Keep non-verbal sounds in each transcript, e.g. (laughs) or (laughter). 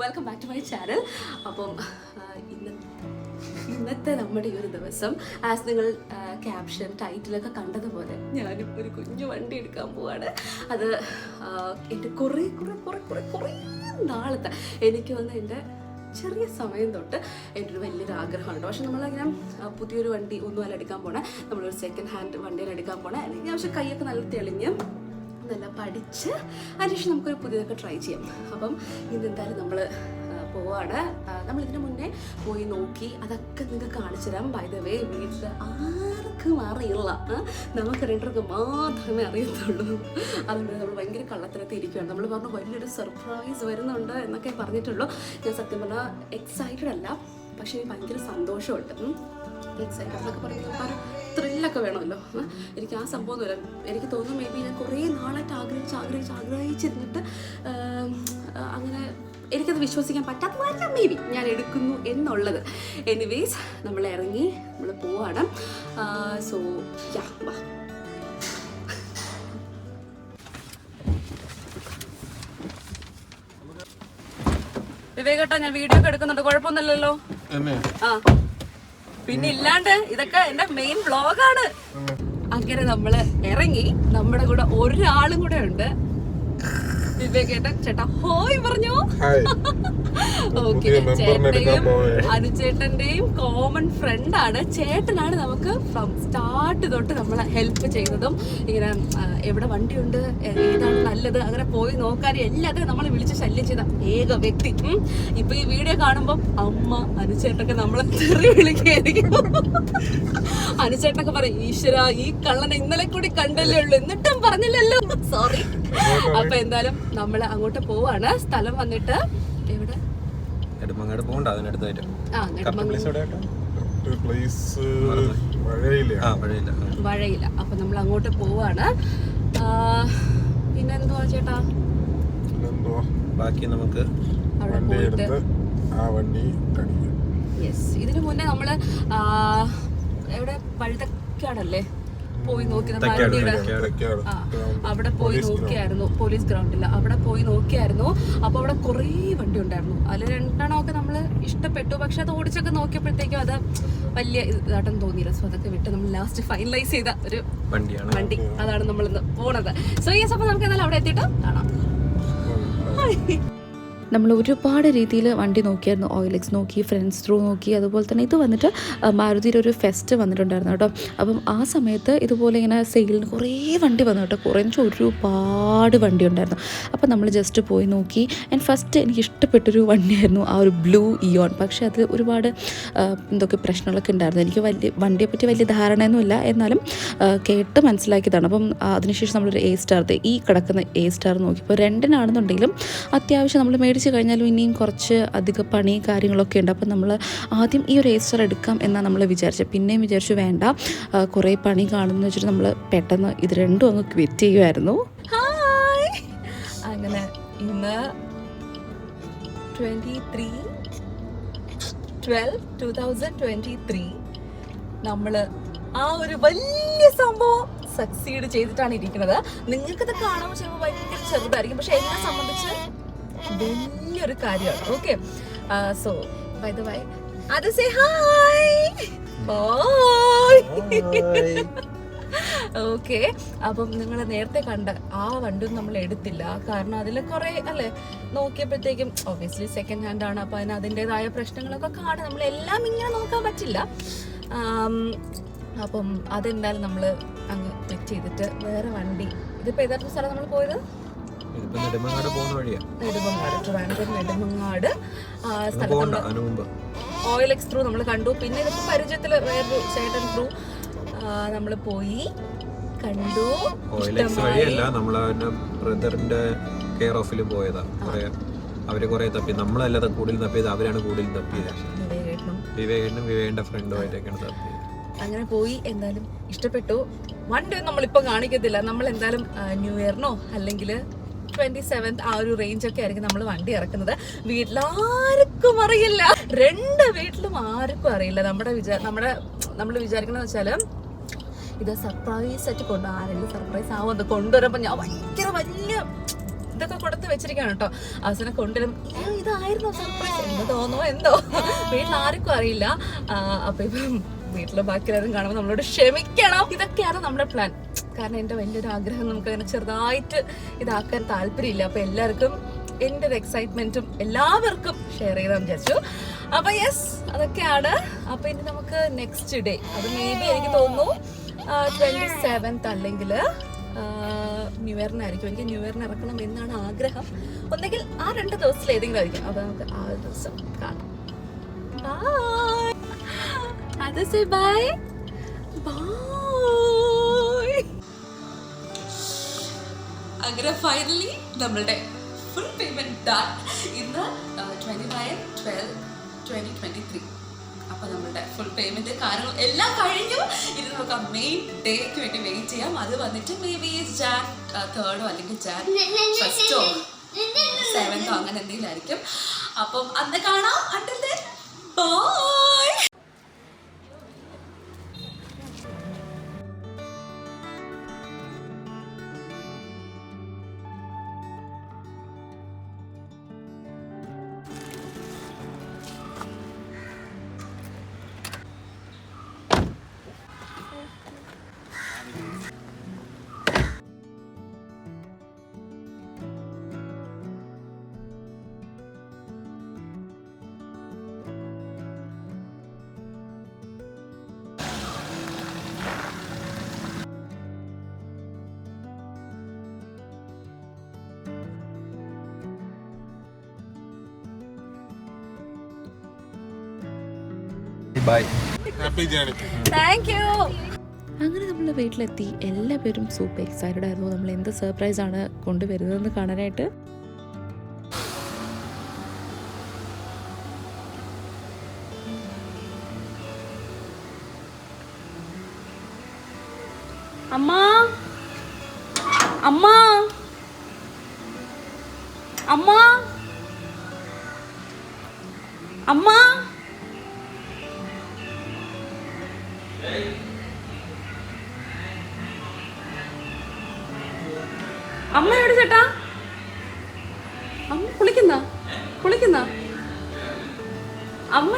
Welcome back to my channel അപ്പം ഇന്ന് ഇന്നത്തെ നമ്മുടെ ഈ ഒരു ദിവസം ആസ് നിങ്ങൾ ക്യാപ്ഷൻ ടൈറ്റിലൊക്കെ കണ്ടതുപോലെ ഞാനും ഒരു കുഞ്ഞു വണ്ടി എടുക്കാൻ പോവാണ്. അത് എന്റെ കുറേ കുറേ കുറേ കുറേ കുറേ നാളത്തെ എനിക്ക് വന്ന് എന്റെ ചെറിയ സമയം തൊട്ട് എന്റെ ഒരു വലിയൊരു ആഗ്രഹമുണ്ട്. പക്ഷെ നമ്മളിങ്ങനെ പുതിയൊരു വണ്ടി ഒന്നും അല്ല എടുക്കാൻ പോണേ. നമ്മളൊരു സെക്കൻഡ് ഹാൻഡ് വണ്ടിയിൽ എടുക്കാൻ പോണേ. അല്ലെങ്കിൽ പക്ഷെ കൈയൊക്കെ നല്ല തെളിഞ്ഞ് നല്ല പഠിച്ച് അതിനുശേഷം നമുക്കൊരു പുതിയതൊക്കെ ട്രൈ ചെയ്യാം. അപ്പം ഇന്ന് എന്തായാലും നമ്മൾ പോവാണ്. നമ്മൾ ഇതിനു മുന്നേ പോയി നോക്കി. അതൊക്കെ നിങ്ങൾക്ക് കാണിച്ചു തരാം. ബൈ ദ വേ വീട്ടിൽ ആർക്കും അറിയില്ല. നമുക്ക് രണ്ടർക്ക് മാത്രമേ അറിയത്തുള്ളൂ. അതുകൊണ്ട് നമ്മൾ ഭയങ്കര കള്ളത്തിനകത്ത് ഇരിക്കുകയാണ് നമ്മൾ പറഞ്ഞു വലിയൊരു സർപ്രൈസ് വരുന്നുണ്ട് എന്നൊക്കെ പറഞ്ഞിട്ടുള്ളൂ. ഞാൻ സത്യം പറഞ്ഞാൽ എക്സൈറ്റഡ് അല്ല. പക്ഷേ ഭയങ്കര സന്തോഷമുണ്ട്. എക്സൈറ്റഡ് എന്നൊക്കെ പറയുമ്പോൾ ത്രില്ലൊക്കെ വേണമല്ലോ. ആ, എനിക്ക് ആ സംഭവമൊന്നുമില്ല എനിക്ക് തോന്നുന്നു മേ ബി ഞാൻ കുറേ നാളായിട്ട് ആഗ്രഹിച്ച് ആഗ്രഹിച്ച് ആഗ്രഹിച്ചിരുന്നിട്ട് അങ്ങനെ എനിക്കത് വിശ്വസിക്കാൻ പറ്റാത്തതായിരിക്കാം. മേ ബി ഞാൻ എടുക്കുന്നു എന്നുള്ളത്. എനിവേസ് നമ്മൾ ഇറങ്ങി നമ്മൾ പോവാണ്. സോ യാ വാ. വിവേകേട്ടാ ഞാൻ വീഡിയോ ഒക്കെ എടുക്കുന്നുണ്ട്. കുഴപ്പമൊന്നുമില്ലല്ലോ. ആ. പിന്നെ ഇല്ലാണ്ട് ഇതൊക്കെ എന്റെ മെയിൻ ബ്ലോഗാണ് അങ്ങനെ നമ്മൾ ഇറങ്ങി നമ്മുടെ കൂടെ ഒരാളും കൂടെ ഉണ്ട്. വിവേകേട്ടൻ ചേട്ടാ ഹോയ് പറഞ്ഞു. ഓക്കെ ചേട്ടന്റെയും അനുചേട്ടന്റെയും കോമൺ ഫ്രണ്ട് ആണ്. ചേട്ടനാണ് നമുക്ക് ഫ്രം സ്റ്റാർട്ട് തൊട്ട് നമ്മളെ ഹെൽപ്പ് ചെയ്യുന്നതും ഇങ്ങനെ എവിടെ വണ്ടിയുണ്ട് ഉണ്ട് ഏതാണ് നല്ലത് അങ്ങനെ പോയി നോക്കാനും എല്ലാത്തിനും നമ്മളെ വിളിച്ച് ശല്യം ചെയ്ത ഏക വ്യക്തി. ഇപ്പൊ ഈ വീഡിയോ കാണുമ്പോൾ അമ്മ അനുചേട്ടൊക്കെ നമ്മളെ തെറി വിളിക്കായിരിക്കും (laughs) അനുചേട്ടൊക്കെ പറയും ഈശ്വര ഈ കള്ളനെ ഇന്നലെ കൂടി കണ്ടല്ലേ ഉള്ളൂ. എന്നിട്ടും പറഞ്ഞില്ലല്ലോ. സോറി അപ്പൊ എന്തായാലും നമ്മൾ അങ്ങോട്ട് പോവാണ്. സ്ഥലം വന്നിട്ട് എവിടെ? നെടുമങ്ങാട് പോകണ്ട അതിനടുത്തായിട്ട്. ആ നെടുമങ്ങ പ്ലേസ് വഴിയില്ല. വഴയില്ല. അപ്പൊ നമ്മൾ അങ്ങോട്ട് പോവാണ്. ആ, പിന്നെ എന്തുവാ ചേട്ടാ? പിന്നെന്തോ ബാക്കി നമുക്ക് അവിടെ വണ്ടി പോയിട്ട് എടുത്ത് ആ വണ്ടി യെസ് ഇതിനു മുന്നേ നമ്മൾ എവിടെ? വഴുതക്കാടല്ലേ പോയി നോക്കി അവിടെ പോയി നോക്കിയായിരുന്നു പോലീസ് ഗ്രൗണ്ടിൽ അവിടെ പോയി നോക്കിയായിരുന്നു. അപ്പൊ അവിടെ കുറേ വണ്ടി ഉണ്ടായിരുന്നു. അതിൽ രണ്ടെണ്ണമൊക്കെ നമ്മൾ ഇഷ്ടപ്പെട്ടു. പക്ഷെ അത് ഓടിച്ചൊക്കെ നോക്കിയപ്പോഴത്തേക്കും അത് വലിയ ഇതാട്ടം തോന്നിയില്ല. സോ അതൊക്കെ വിട്ട് നമ്മൾ ലാസ്റ്റ് ഫൈനലൈസ് ചെയ്ത ഒരു വണ്ടിയാണ്. വണ്ടി. അതാണ് നമ്മൾ ഇന്ന് പോണത്. സോ യെസ് അപ്പൊ നമുക്ക് എന്തായാലും അവിടെ എത്തിയിട്ട് കാണാം. നമ്മൾ ഒരുപാട് രീതിയിൽ വണ്ടി നോക്കിയായിരുന്നു. ഓയിലെക്സ് നോക്കി ഫ്രണ്ട്സ് ത്രൂ നോക്കി അതുപോലെ തന്നെ ഇത് വന്നിട്ട് മാരുതിയുടെ ഒരു ഫെസ്റ്റ് വന്നിട്ടുണ്ടായിരുന്നു കേട്ടോ. അപ്പം ആ സമയത്ത് ഇതുപോലെ ഇങ്ങനെ സെയിലിന് കുറേ വണ്ടി വന്നു കേട്ടോ. കുറേ ഒരുപാട് വണ്ടി ഉണ്ടായിരുന്നു. അപ്പം നമ്മൾ ജസ്റ്റ് പോയി നോക്കി. ആൻഡ് ഫസ്റ്റ് എനിക്ക് ഇഷ്ടപ്പെട്ടൊരു വണ്ടിയായിരുന്നു ആ ഒരു ബ്ലൂ ഇയോൺ പക്ഷേ അത് ഒരുപാട് എന്തൊക്കെ പ്രശ്നങ്ങളൊക്കെ ഉണ്ടായിരുന്നു. എനിക്ക് വലിയ വണ്ടിയെ പറ്റി വലിയ ധാരണയൊന്നുമില്ല. എന്നാലും കേട്ട് മനസ്സിലാക്കിയതാണ്. അപ്പം അതിനുശേഷം നമ്മളൊരു എ സ്റ്റാർ ഈ കിടക്കുന്ന എ സ്റ്റാർ നോക്കി. ഇപ്പോൾ രണ്ടിനാണെന്നുണ്ടെങ്കിലും അത്യാവശ്യം നമ്മൾ മേടിച്ച് കഴിഞ്ഞാലും ഇനിയും കുറച്ച് അധിക പണി കാര്യങ്ങളൊക്കെ ഉണ്ട്. അപ്പം നമ്മൾ ആദ്യം ഈ ഒരു ഏസ്റ്റർ എടുക്കാം എന്നാണ് നമ്മൾ വിചാരിച്ചത് പിന്നെയും വിചാരിച്ചു വേണ്ട കുറേ പണി കാണുമെന്ന് വെച്ചിട്ട് നമ്മൾ പെട്ടെന്ന് ഇത് രണ്ടും അങ്ങ് ക്വിറ്റ് ചെയ്യുമായിരുന്നു അങ്ങനെ ഇന്ന് twenty three twelve two thousand twenty three നമ്മൾ ആ ഒരു വലിയ സംഭവം സക്സീഡ് ചെയ്തിട്ടാണ് ഇരിക്കുന്നത്. നിങ്ങൾക്കത് കാണുമ്പോൾ ചിലപ്പോൾ ഭയങ്കര ചെറുതായിരിക്കും. പക്ഷെ എന്നെ സംബന്ധിച്ച് വലിയൊരു കാര്യമാണ്. Okay so by the way അത് സേ ഹായ് ഓക്കെ അപ്പം നിങ്ങൾ നേരത്തെ കണ്ട ആ വണ്ടി നമ്മൾ എടുത്തില്ല. കാരണം അതിൽ കുറെ അല്ലെ? നോക്കിയപ്പോഴത്തേക്കും ഒബ്വിയസ്ലി സെക്കൻഡ് ഹാൻഡ് ആണ്. അപ്പൊ അതിന് അതിന്റെതായ പ്രശ്നങ്ങളൊക്കെ കാണും. നമ്മൾ എല്ലാം ഇങ്ങനെ നോക്കാൻ പറ്റില്ല. അപ്പം അതെന്തായാലും നമ്മൾ അങ്ങ് ചെക്ക് ചെയ്തിട്ട് വേറെ വണ്ടി. ഇതിപ്പോ ഏതായിരുന്നു സ്ഥലം നമ്മൾ പോയത്? ഇതിപ്പോ നെടുമങ്ങാട് പോകുന്ന വഴിയാ. നെടുമങ്ങാട്. ട്രിവാൻഡ്രം നെടുമങ്ങാട് പോകണ്ട അതിനു മുമ്പ് ഓയിൽ എക്സ് ത്രൂ നമ്മൾ കണ്ടു. പിന്നെ ഇതിപ്പോ പരിചയത്തിൽ വേറൊരു ചേട്ടൻ ത്രൂ നമ്മൾ പോയി കണ്ടു. ഓയിൽ ഇഷ്ടമായി. വഴിയല്ല നമ്മൾ അവന്റെ ബ്രദറിന്റെ കെയർ ഓഫിൽ പോയതാ. കുറെ അവർ കുറെ തപ്പി. നമ്മളല്ലാതെ കൂടുതൽ തപ്പിയത് അവരാണ് കൂടുതൽ തപ്പിയത്. വിവേകനും വിവേകന്റെ ഫ്രണ്ടുമായിട്ടൊക്കെയാണ് തപ്പിയത് അങ്ങനെ പോയി. എന്തായാലും ഇഷ്ടപ്പെട്ടു. വൺ ഡേ നമ്മളിപ്പോ കാണിക്കത്തില്ല. നമ്മൾ എന്തായാലും ന്യൂ ഇയറിനോ അല്ലെങ്കിൽ ട്വന്റി സെവൻത് ആ ഒരു റേഞ്ച് ഒക്കെ ആയിരിക്കും നമ്മൾ വണ്ടി ഇറക്കുന്നത്. വീട്ടിലാർക്കും അറിയില്ല. രണ്ട് വീട്ടിലും ആർക്കും അറിയില്ല. നമ്മുടെ വിചാ നമ്മുടെ നമ്മൾ വിചാരിക്കണമെന്ന് വെച്ചാൽ ഇത് സർപ്രൈസ് ആയിട്ട് കൊണ്ട് ആരെങ്കിലും സർപ്രൈസ് ആവും അത് കൊണ്ടുവരുമ്പോ ഞാൻ ഭയങ്കര വലിയ ഇതൊക്കെ കൊടുത്ത് വെച്ചിരിക്കുകയാണ് കേട്ടോ. അവസാനം കൊണ്ടുവരും. "ഏ, ഇതായിരുന്നു? സർപ്രൈസ് എന്ന് തോന്നുമോ എന്തോ? വീട്ടിൽ ആർക്കും അറിയില്ല. അപ്പൊ ഇപ്പം വീട്ടിലെ ബാക്കി എല്ലാവരും കാണുമ്പോൾ നമ്മളോട് ക്ഷമിക്കണം. ഇതൊക്കെയാണ് നമ്മുടെ പ്ലാൻ കാരണം എന്റെ വലിയൊരു ആഗ്രഹം നമുക്ക് അങ്ങനെ ചെറുതായിട്ട് ഇതാക്കാൻ താല്പര്യമില്ല. അപ്പോൾ എല്ലാവർക്കും എന്റെ ഒരു എക്സൈറ്റ്മെന്റും എല്ലാവർക്കും ഷെയർ ചെയ്താൽ വിചാരിച്ചു. അപ്പോൾ യെസ് അതൊക്കെയാണ്. അപ്പോൾ ഇനി നമുക്ക് നെക്സ്റ്റ് ഡേ അത് മേ ബി എനിക്ക് തോന്നുന്നു ട്വന്റി സെവൻത്ത് അല്ലെങ്കിൽ ന്യൂ ഇയറിനായിരിക്കും എനിക്ക് ന്യൂ ഇയറിന് ഇറക്കണം എന്നാണ് ആഗ്രഹം. ഒന്നെങ്കിൽ ആ രണ്ട് ദിവസത്തിൽ ഏതെങ്കിലും ആയിരിക്കും. അപ്പോൾ നമുക്ക് ആ ദിവസം കാണാം. ബൈ അത് say bye? Bye. അങ്ങനെ ഫൈനലി നമ്മളുടെ ഫുൾ പേയ്മെന്റ് ഡൺ ഇന്ന് twenty nine twelve twenty twenty three അപ്പൊ നമ്മളുടെ ഫുൾ പേയ്മെന്റ് കാര്യങ്ങളും എല്ലാം കഴിഞ്ഞു. ഇനി നമുക്ക് ആ മെയിൻ ഡേക്ക് വേണ്ടി വെയിറ്റ് ചെയ്യാം. അത് വന്നിട്ട് മേ ബി ജാൻ തേർഡോ അല്ലെങ്കിൽ ജാൻ ഫസ്റ്റോ സെവൻതോ അങ്ങനെ എന്തെങ്കിലും ആയിരിക്കും. അപ്പം അന്ന് കാണാം. Until bye bye happy journey thank you അങ്ങനെ നമ്മൾ വീട്ടിലെത്തി. എല്ലാവരും സൂപ്പർ എക്സൈറ്റഡ് ആയിരുന്നു. നമ്മൾ എന്ത് സർപ്രൈസ് ആണ് കൊണ്ടുവരുന്നതെന്ന് കാണാനായിട്ട്. അമ്മ. അമ്മ. അമ്മ. അമ്മ. അമ്മ എവിടെ ചേട്ടാ? അമ്മ കുളിക്കുന്ന? കുളിക്കുന്ന? അമ്മ?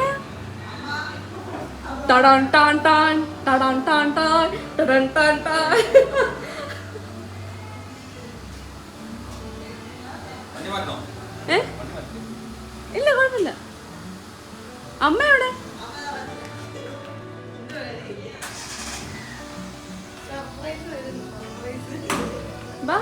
ടടാൻ ടാൻ ടാൻ ടടാൻ ടാൻ ടാൻ ടടാൻ ടാൻ ടാൻ. ഏ? ഇല്ല കുഴപ്പമില്ല. അമ്മ എവിടെ? വാ.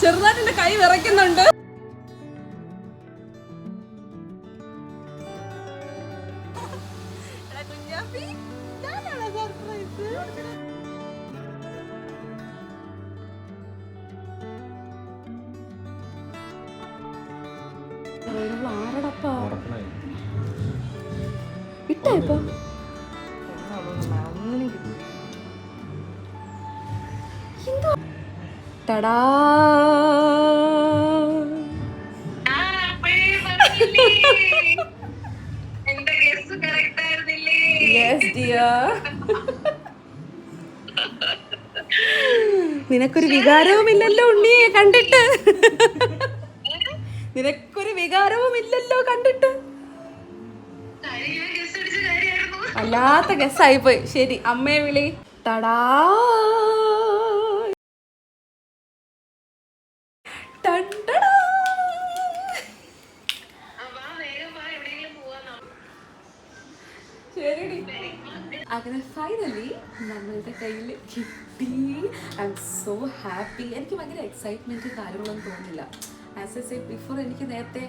ചെറുതായിട്ട് എന്റെ കൈ വിറയ്ക്കുന്നുണ്ട്. ടടാ യെസ് ഡിയർ നിനക്കൊരു വികാരവും ഇല്ലല്ലോ ഉണ്ണിയെ കണ്ടിട്ട്. നിനക്കൊരു വികാരവും ഇല്ലല്ലോ കണ്ടിട്ട് വല്ലാത്ത ഗസ്സായി പോയി ശരി അമ്മയെ വിളി. തടാ ടണ്ടടാ. ശരിടി. അങ്ങനെ ഫൈനലി നമ്മളുടെ കയ്യിൽ കിട്ടി. ഐ എം സോ ഹാപ്പി എനിക്ക് ഭയങ്കര എക്സൈറ്റ്മെന്റ് കാര്യങ്ങളൊന്നും തോന്നില്ല. ആസ് എ സേ ബിഫോർ എനിക്ക് നേരത്തെ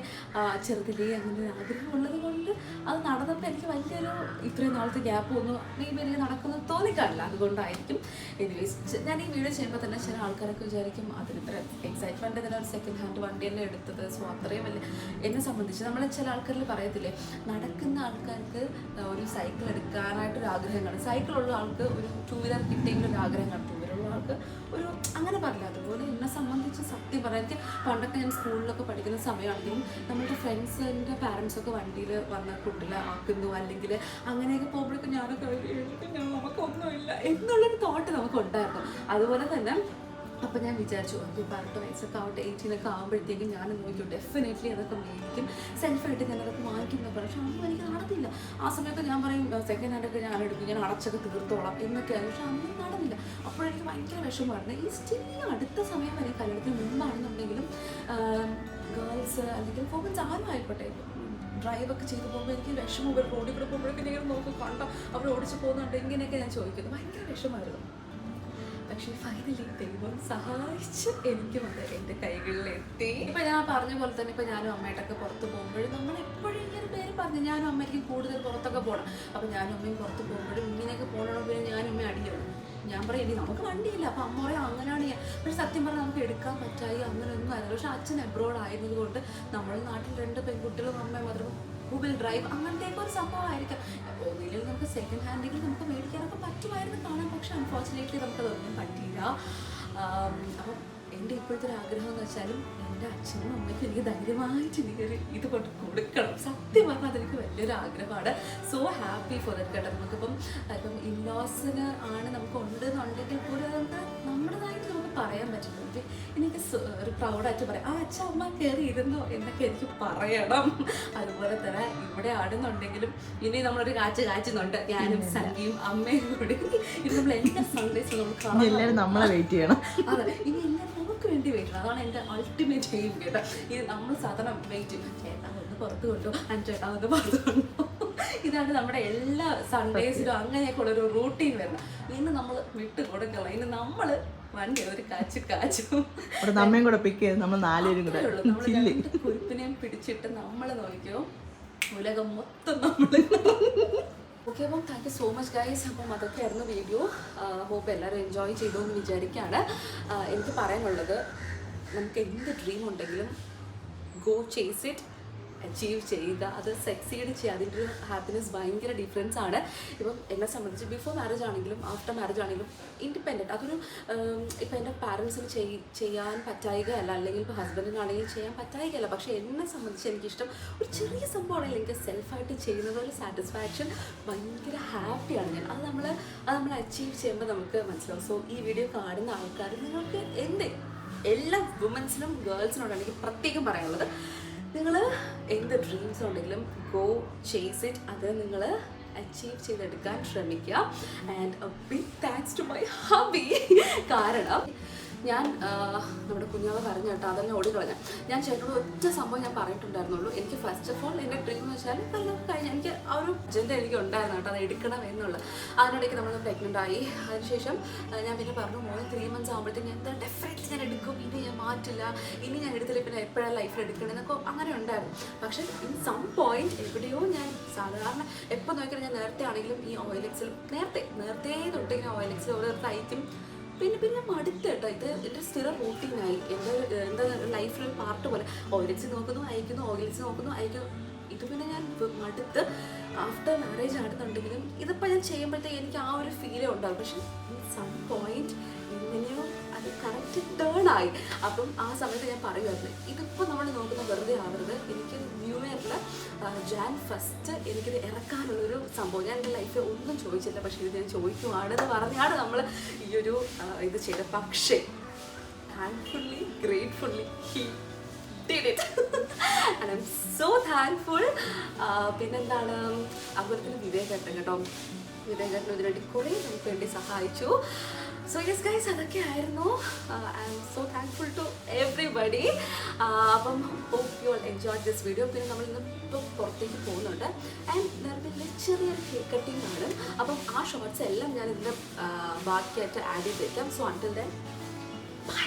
ചെറുതിലേ അങ്ങനെ ഒരു ആഗ്രഹം ഉള്ളത് കൊണ്ട് അത് നടന്നപ്പോൾ എനിക്ക് വലിയൊരു ഇത്രയും നാളത്തെ ഗ്യാപ്പ് ഒന്നും മേ ബി എനിക്ക് നടക്കുന്നത് തോന്നിക്കാറില്ല. അതുകൊണ്ടായിരിക്കും. എനിവേസ് ഞാൻ ഈ വീഡിയോ ചെയ്യുമ്പോൾ തന്നെ ചില ആൾക്കാരൊക്കെ വിചാരിക്കും അതിന് ഇത്ര എക്സൈറ്റ്മെന്റ് തന്നെ ഒരു സെക്കൻഡ് ഹാൻഡ് വണ്ടി തന്നെ എടുത്തത്. സോ അത്രയും വലിയ എന്നെ സംബന്ധിച്ച് നമ്മൾ ചില ആൾക്കാരിൽ പറയത്തില്ലേ നടക്കുന്ന ആൾക്കാർക്ക് ഒരു സൈക്കിൾ എടുക്കാനായിട്ടൊരു ആഗ്രഹം കാണും. സൈക്കിളുള്ള ആൾക്ക് ഒരു ടൂ വീലർ കിട്ടിയെങ്കിലും ഒരു ആഗ്രഹം കാണും ആൾക്ക് ഒരു അങ്ങനെ പറയില്ല അതുപോലെ എന്നെ സംബന്ധിച്ച് സത്യം പറയാം. പണ്ടൊക്കെ ഞാൻ സ്കൂളിലൊക്കെ പഠിക്കുന്ന സമയമാണെങ്കിലും നമ്മുടെ ഫ്രണ്ട്സിന്റെ പാരൻസൊക്കെ വണ്ടിയിൽ വന്ന കുട്ടികളെ ആക്കുന്നു അല്ലെങ്കിൽ അങ്ങനെയൊക്കെ പോകുമ്പോഴൊക്കെ ഞാനൊക്കെ നമുക്കൊന്നുമില്ല എന്നുള്ളൊരു തോട്ട് നമുക്ക് ഉണ്ടായിരുന്നു. അതുപോലെ തന്നെ അപ്പം ഞാൻ വിചാരിച്ചു ഒരു പതിനെട്ട് വയസ്സൊക്കെ ആവട്ടെ എയ്റ്റീനൊക്കെ ആകുമ്പോഴത്തേക്കും ഞാൻ നോക്കും ഡെഫിനറ്റ്ലി അതൊക്കെ മേടിക്കും. സെൽഫായിട്ട് ഞാൻ അതൊക്കെ വാങ്ങിക്കുന്ന പക്ഷെ അന്നും എനിക്ക് നടന്നില്ല. ആ സമയത്ത് ഞാൻ പറയും സെക്കൻഡ് ഹാൻഡൊക്കെ ഞാൻ എടുക്കും ഞാൻ അടച്ചൊക്കെ തീർത്തോളാം എന്നൊക്കെയാണ് പക്ഷെ അന്നും നടന്നില്ല. അപ്പോഴെനിക്ക് ഭയങ്കര വിഷമമായിരുന്നു ഈ സ്റ്റിൽ അടുത്ത സമയം വരെ കല്യാണത്തിന് മുമ്പാണെന്നുണ്ടെങ്കിലും ഗേൾസ് അല്ലെങ്കിൽ ഫോമൻസ് ആരും ഡ്രൈവ് ഒക്കെ ചെയ്ത് പോകുമ്പോൾ എനിക്ക് വിഷമം വരും റോഡിൽ കൂടെ പോകുമ്പോഴൊക്കെ ഞാൻ നോക്കും കണ്ടോ അവർ ഓടിച്ച് പോകുന്നുണ്ട് ഇങ്ങനെയൊക്കെ ഞാൻ ചോദിക്കുന്നു. ഭയങ്കര വിഷമമായിരുന്നു. പക്ഷേ ഫൈനലി ദൈവം സഹായിച്ച് എനിക്ക് അത് എന്റെ കൈകളിലെത്തി. ഇപ്പം ഞാൻ പറഞ്ഞ പോലെ തന്നെ ഇപ്പം ഞാനും അമ്മയായിട്ടൊക്കെ പുറത്ത് പോകുമ്പോഴും നമ്മൾ എപ്പോഴും ഇങ്ങനെ പേര് പറഞ്ഞു ഞാനും അമ്മയ്ക്ക് കൂടുതൽ പുറത്തൊക്കെ പോകണം അപ്പം ഞാനും അമ്മയും പുറത്ത് പോകുമ്പോഴും ഇങ്ങനെയൊക്കെ പോകണം പിന്നെ ഞാനും അമ്മയും അടിക്കണം ഞാൻ പറയും ഇനി നമുക്ക് വണ്ടിയില്ല. അപ്പം അമ്മ പറയും അങ്ങനെയാണ് ഞാൻ. പക്ഷെ സത്യം പറഞ്ഞാൽ നമുക്ക് എടുക്കാൻ പറ്റായി അങ്ങനെയൊന്നും ആയിരുന്നു പക്ഷെ അച്ഛൻ എബ്രോഡ് ആയതുകൊണ്ട് നമ്മുടെ നാട്ടിൽ രണ്ട് പെൺകുട്ടികളും അമ്മയും മാത്രം ഗൂഗിൾ ഡ്രൈവ് അങ്ങനത്തെയൊക്കെ ഒരു സംഭവമായിരിക്കാം. ഒന്നിലും നമുക്ക് സെക്കൻഡ് ഹാൻഡിൽ നമുക്ക് മേടിക്കാനൊക്കെ പറ്റുമായിരുന്നു കാണാൻ. പക്ഷെ അൺഫോർച്ചുനേറ്റ്ലി നമുക്കതൊന്നും പറ്റിയില്ല. അപ്പം എന്റെ ഇപ്പോഴത്തെ ഒരു ആഗ്രഹം എന്ന് വെച്ചാലും എന്റെ അച്ഛനും അമ്മയ്ക്കും എനിക്ക് ധൈര്യമായിട്ട് എനിക്കൊരു ഇത് കൊണ്ട് കൊടുക്കണം. സത്യം പറഞ്ഞാൽ അതെനിക്ക് വലിയൊരു ആഗ്രഹമാണ്. സോ ഹാപ്പി ഫോർ ദറ്റ് കേട്ടോ. നമുക്കിപ്പം ഇപ്പം ഇൻലോസിന് ആണ് നമുക്ക് ഉണ്ട് എന്നുണ്ടെങ്കിൽ പോലും അതുകൊണ്ട് നമ്മുടേതായിട്ട് നമുക്ക് പറയാൻ പറ്റില്ല. എനിക്ക് എനിക്ക് ഒരു പ്രൗഡായിട്ട് പറയാം. ആ അച്ഛ അമ്മ കയറി ഇരുന്നോ എന്നൊക്കെ എനിക്ക് പറയണം. അതുപോലെ തന്നെ ഇവിടെ ആടുന്നുണ്ടെങ്കിലും ഇനി നമ്മളൊരു കാച്ച് കാച്ചുന്നുണ്ട് ഞാനും സഖിയും അമ്മയും കൂടി. ഇത് നമ്മൾ എല്ലാ സൺഡേസും നമ്മൾ എല്ലാവരും നമ്മളെ വെയിറ്റ് ചെയ്യണം. അതെ. ഇനി എല്ലാം നമുക്ക് വേണ്ടി വെയിറ്റ് അതാണ് എന്റെ അൾട്ടിമേറ്റ് എയിം കേട്ടോ. ഇത് നമ്മൾ സാധാരണ വെയിറ്റ് ചേട്ടാ ഒന്ന് പുറത്ത് കൊണ്ടു? അൻ ചേട്ടാ ഒന്ന് പുറത്ത് കൊണ്ടോ? ഇതാണ് നമ്മുടെ എല്ലാ സൺഡേസിലും അങ്ങനെയൊക്കെ ഉള്ള ഒരു റൂട്ടീൻ വരുന്നത്. ഇന്ന് നമ്മൾ വിട്ട് കൊടുക്കണം ഇന്ന് നമ്മൾ വണ്ടി ഒരു കാച്ചു കാച്ചും. നമ്മയും കൂടെ പിക്ക് ചെയ്ത് നമ്മൾ നാലുപേരും കൂടെ കുരുപ്പിനെയും പിടിച്ചിട്ട് നമ്മൾ നോക്കിയോ ഉലകം മൊത്തം നമ്മൾ ഓക്കെ അപ്പം thank you so much guys അപ്പം അതൊക്കെയായിരുന്നു വീഡിയോ ഹോപ്പ് എല്ലാവരും എൻജോയ് ചെയ്തു എന്ന് വിചാരിക്കുകയാണ്. എനിക്ക് പറയാനുള്ളത് നമുക്ക് എന്ത് ഡ്രീം ഉണ്ടെങ്കിലും ഗോ ചേസ് ഇറ്റ് അച്ചീവ് ചെയ്യുക അത് സക്സീഡ് ചെയ്യുക അതിന്റെ ഒരു ഹാപ്പിനെസ് ഭയങ്കര ഡിഫറൻസ് ആണ്. ഇപ്പം എന്നെ സംബന്ധിച്ച് ബിഫോർ മാരേജ് ആണെങ്കിലും ആഫ്റ്റർ മാരേജ് ആണെങ്കിലും ഇൻഡിപെൻഡന്റ് അതൊരു ഇപ്പം എന്റെ പാരൻസിന് ചെയ് ചെയ്യാൻ പറ്റായികയല്ല. അല്ലെങ്കിൽ ഇപ്പോൾ ഹസ്ബൻഡിനാണെങ്കിലും ചെയ്യാൻ പറ്റായികയല്ല. പക്ഷേ എന്നെ സംബന്ധിച്ച് എനിക്കിഷ്ടം ഒരു ചെറിയ സംഭവമാണെങ്കിൽ എനിക്ക് സെൽഫായിട്ട് ചെയ്യുന്നത് ഒരു സാറ്റിസ്ഫാക്ഷൻ ഭയങ്കര ഹാപ്പിയാണ് ഞാൻ. അത് നമ്മൾ അത് നമ്മൾ അച്ചീവ് ചെയ്യുമ്പോൾ നമുക്ക് മനസ്സിലാവും. സോ ഈ വീഡിയോ കാണുന്ന ആൾക്കാർ നിങ്ങൾക്ക് എന്ത്? എല്ലാ വുമൻസിനും ഗേൾസിനോടാണ് എനിക്ക് പ്രത്യേകം പറയാനുള്ളത്. നിങ്ങൾ എന്ത് ഡ്രീംസ് ഉണ്ടെങ്കിലും ഗോ ചേസ് ഇറ്റ് അത് നിങ്ങൾ അച്ചീവ് ചെയ്തെടുക്കാൻ ശ്രമിക്കുക. And big thanks to my hubby കാരണം ഞാൻ നമ്മുടെ കുഞ്ഞാവ് പറഞ്ഞു കേട്ടോ അതെല്ലാം ഓടിക്കളഞ്ഞ. ഞാൻ ചേട്ടനോട് ഒറ്റ സംഭവം ഞാൻ പറഞ്ഞിട്ടുണ്ടായിരുന്നുള്ളൂ. എനിക്ക് ഫസ്റ്റ് ഓഫ് ഓൾ എന്റെ ഡ്രീം എന്ന് വെച്ചാൽ കല്യാണം കഴിഞ്ഞ എനിക്ക് ആ ഒരു അജണ്ട എനിക്ക് ഉണ്ടായിരുന്നു കേട്ടോ അത് എടുക്കണം എന്നുള്ളത്. അതിനിടയ്ക്ക് നമ്മൾ പ്രഗ്നന്റ് ആയി. അതിനുശേഷം ഞാൻ പിന്നെ പറഞ്ഞു മോനെ ത്രീ മന്ത്സ് ആകുമ്പോഴത്തേക്ക് ഞാൻ എന്താ ഡെഫിനറ്റ്ലി ഞാൻ എടുക്കും. ഇനി മാറ്റില്ല. ഇനി ഞാൻ എടുത്തില്ല പിന്നെ എപ്പോഴാണ് ലൈഫിൽ എടുക്കണമെന്നൊക്കെ അങ്ങനെ ഉണ്ടായിരുന്നു. പക്ഷേ ഇൻ സം പോയിന്റ് എവിടെയോ ഞാൻ സാധാരണ എപ്പോൾ നോക്കിയാൽ ഞാൻ നേരത്തെ ആണെങ്കിലും ഈ ഓയിൽ നേരത്തെ നേരത്തെ തൊട്ട് ഇങ്ങനെ ഓയിൽ എക്സിൽ ഓരോ തയ്ക്കും പിന്നെ പിന്നെ മടുത്ത് ഇത് എന്റെ സ്ഥിര റൂട്ടീനായി എന്റെ എന്താ ലൈഫിൽ പാർട്ട് പോലെ. ഓയിൽസ് നോക്കുന്നു അയക്കുന്നു ഓയിൽസ് നോക്കുന്നു അയക്കുന്നു. ഇത് പിന്നെ ഞാൻ മടുത്ത് ആഫ്റ്റർ മാരേജ് ആണെന്നുണ്ടെങ്കിലും ഇതിപ്പോൾ ഞാൻ ചെയ്യുമ്പോഴത്തേക്ക് എനിക്ക് ആ ഒരു ഫീലേ ഉണ്ടാകും പക്ഷെ സം പോയിന്റ് ആയി. അപ്പം ആ സമയത്ത് ഞാൻ പറയുമായിരുന്നു ഇതിപ്പോൾ നമ്മൾ നോക്കുന്ന വെറുതെ ആവരുത്. എനിക്ക് ന്യൂ ഇയറിൽ ജാൻ ഫസ്റ്റ് എനിക്കിത് ഇറക്കാനുള്ളൊരു സംഭവം. ഞാൻ എന്റെ ലൈഫിൽ ഒന്നും ചോദിച്ചില്ല പക്ഷേ ഇത് ഞാൻ ചോദിക്കുവാണെന്ന് പറഞ്ഞാണ് നമ്മൾ ഈ ഒരു ഇത് ചെയ്തത്. പക്ഷേ താങ്ക്ഫുള്ളി ഗ്രേറ്റ്ഫുള്ളി ഹി thankful. ആ, പിന്നെന്താണ്? അതുപോലെ തന്നെ വിവേകട്ടൻ കേട്ടോ. വിവേകട്ടൻ ഇതിനുവേണ്ടി കുറേ നമുക്ക് വേണ്ടി സഹായിച്ചു. സോ യെസ് ഗൈസ് അതൊക്കെ ആയിരുന്നു. I'm so thankful to everybody അപ്പം hope you all enjoy this video പിന്നെ നമ്മൾ ഇന്ന് ഇപ്പം പുറത്തേക്ക് പോകുന്നുണ്ട്. ആൻഡ് പിന്നെ ചെറിയൊരു കേക്ക് കട്ടിങ് ആണ്. അപ്പം ആ ഷോർട്സ് എല്ലാം ഞാൻ ഇതിന്റെ ബാക്കിയായിട്ട് ആഡ് ചെയ്തേക്കാം സോ അണ്ടിൽ ദൻ ബൈ